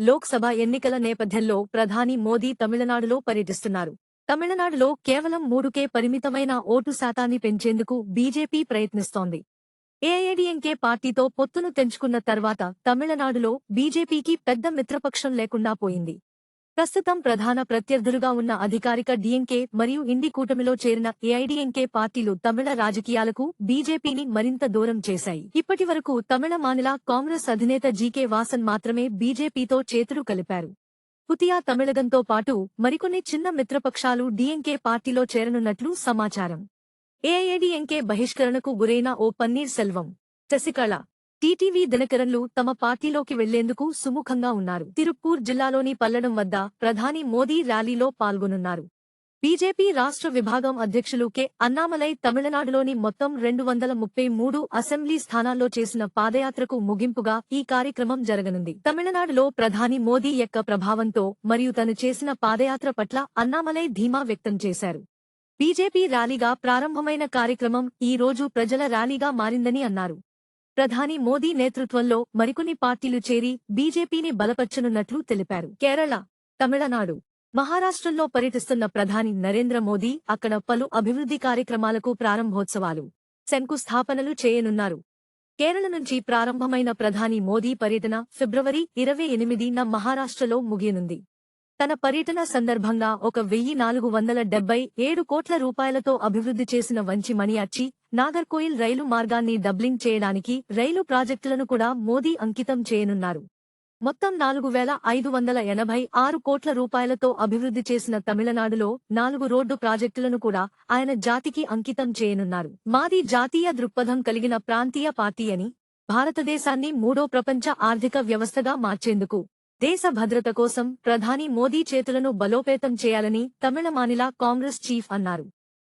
లోక్సభ ఎన్నికల నేపథ్యంలో ప్రధాని మోదీ తమిళనాడులో పర్యటిస్తున్నారు. తమిళనాడులో కేవలం మూడుకే పరిమితమైన ఓటు శాతాన్ని పెంచేందుకు బీజేపీ ప్రయత్నిస్తోంది. ఏఐడిఎంకే పార్టీతో పొత్తును తెంచుకున్న తర్వాత తమిళనాడులో బీజేపీకి పెద్ద మిత్రపక్షం లేకుండా పోయింది. ప్రస్తుతం ప్రధాన ప్రత్యర్థులుగా ఉన్న అధికారిక డిఎంకే మరియు ఇండి కూటమిలో చేరిన ఏఐడిఎంకే పార్టీలు తమిళ రాజకీయాలకు బీజేపీని మరింత దూరం చేశాయి. ఇప్పటి వరకు తమిళ మానిల కాంగ్రెస్ అధినేత జీకే వాసన్ మాత్రమే బీజేపీతో చేతులు కలిపారు. పుతియా తమిళగంతో పాటు మరికొన్ని చిన్న మిత్రపక్షాలు డిఎంకే పార్టీలో చేరనున్నట్లు సమాచారం. ఏఐడిఎంకే బహిష్కరణకు గురైన ఓ పన్నీర్ సెల్వం శశికళ టీటీవీ దినకరన్లు తమ పార్టీలోకి వెళ్ళేందుకు సుముఖంగా ఉన్నారు. తిరుప్పూర్ జిల్లాలోని పల్లడం వద్ద ప్రధాని మోదీ ర్యాలీలో పాల్గొనున్నారు. బీజేపీ రాష్ట్ర విభాగం అధ్యక్షులు కె. అన్నామలై తమిళనాడులోని మొత్తం రెండు వందల ముప్పై మూడు అసెంబ్లీ స్థానాల్లో చేసిన పాదయాత్రకు ముగింపుగా ఈ కార్యక్రమం జరగనుంది. తమిళనాడులో ప్రధాని మోదీ యొక్క ప్రభావంతో మరియు తను చేసిన పాదయాత్ర పట్ల అన్నామలై ధీమా వ్యక్తం చేశారు. బీజేపీ ర్యాలీగా ప్రారంభమైన కార్యక్రమం ఈ రోజు ప్రజల ర్యాలీగా మారిందని అన్నారు. ప్రధాని మోదీ నేతృత్వంలో మరికొన్ని పార్టీలు చేరి బీజేపీని బలపర్చనున్నట్లు తెలిపారు. కేరళ తమిళనాడు మహారాష్ట్రంలో పర్యటిస్తున్న ప్రధాని నరేంద్ర మోదీ అక్కడ పలు అభివృద్ధి కార్యక్రమాలకు ప్రారంభోత్సవాలు శంకుస్థాపనలు చేయనున్నారు. కేరళ నుంచి ప్రారంభమైన ప్రధాని మోదీ పర్యటన ఫిబ్రవరి ఇరవై ఎనిమిదిన మహారాష్ట్రలో ముగియనుంది. తన పర్యటన సందర్భంగా ఒక వెయ్యి నాలుగు వందల డెబ్బై ఏడు కోట్ల రూపాయలతో అభివృద్ధి చేసిన వంచి మణియార్చి నాగర్కోయిల్ రైలు మార్గాన్ని డబ్లింగ్ చేయడానికి రైలు ప్రాజెక్టులను కూడా మోదీ అంకితం చేయనున్నారు. మొత్తం నాలుగు వేల ఐదు వందల ఎనభై ఆరు కోట్ల రూపాయలతో అభివృద్ధి చేసిన తమిళనాడులో నాలుగు రోడ్డు ప్రాజెక్టులను కూడా ఆయన జాతికి అంకితం చేయనున్నారు. మాది జాతీయ దృక్పథం కలిగిన ప్రాంతీయ పార్టీ అని భారతదేశాన్ని మూడో ప్రపంచ ఆర్థిక వ్యవస్థగా మార్చేందుకు దేశ భద్రత కోసం ప్రధాని మోదీ చేతులను బలోపేతం చేయాలని తమిళమానిలా కాంగ్రెస్ చీఫ్ అన్నారు.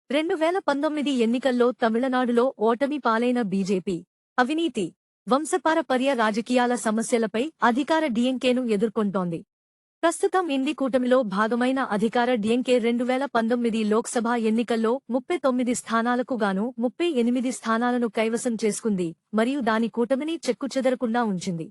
రెండు వేల పంతొమ్మిది ఎన్నికల్లో తమిళనాడులో ఓటమి పాలైన బీజేపీ అవినీతి వంశపారపర్య రాజకీయాల సమస్యలపై అధికార డీఎంకేను ఎదుర్కొంటోంది. ప్రస్తుతం ఇండి కూటమిలో భాగమైన అధికార డీఎంకే రెండు వేల పంతొమ్మిది లోక్సభ ఎన్నికల్లో ముప్పై తొమ్మిది స్థానాలకు గాను ముప్పై ఎనిమిది స్థానాలను కైవసం చేసుకుంది మరియు దాని కూటమిని చెక్కుచెదరకుండా ఉంచింది.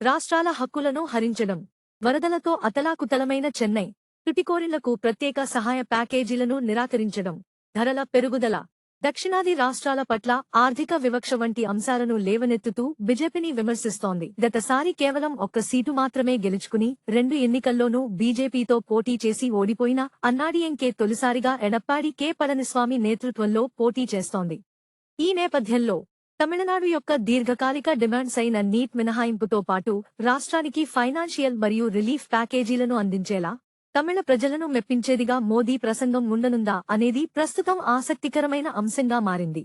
రాష్ట్రాల హక్కులను హరించడం వరదలతో అతలాకుతలమైన చెన్నై తుటికోరిన్లకు ప్రత్యేక సహాయ ప్యాకేజీలను నిరాకరించడం ధరల పెరుగుదల. దక్షిణాది రాష్ట్రాల పట్ల ఆర్థిక వివక్ష వంటి అంశాలను లేవనెత్తుతూ బీజేపీని విమర్శిస్తోంది. గతసారి కేవలం ఒక్క సీటు మాత్రమే గెలుచుకుని రెండు ఎన్నికల్లోనూ బీజేపీతో పోటీ చేసి ఓడిపోయిన అన్నాడీఎంకే తొలిసారిగా ఎడప్పాడి కె పళనిస్వామి నేతృత్వంలో పోటీ చేస్తోంది. ఈ నేపథ్యంలో తమిళనాడు యొక్క దీర్ఘకాలిక డిమాండ్స్ అయిన నీట్ మినహాయింపుతో పాటు రాష్ట్రానికి ఫైనాన్షియల్ మరియు రిలీఫ్ ప్యాకేజీలను అందించేలా తమిళ ప్రజలను మెప్పించేదిగా మోదీ ప్రసంగం ఉండనుందా అనేది ప్రస్తుతం ఆసక్తికరమైన అంశంగా మారింది.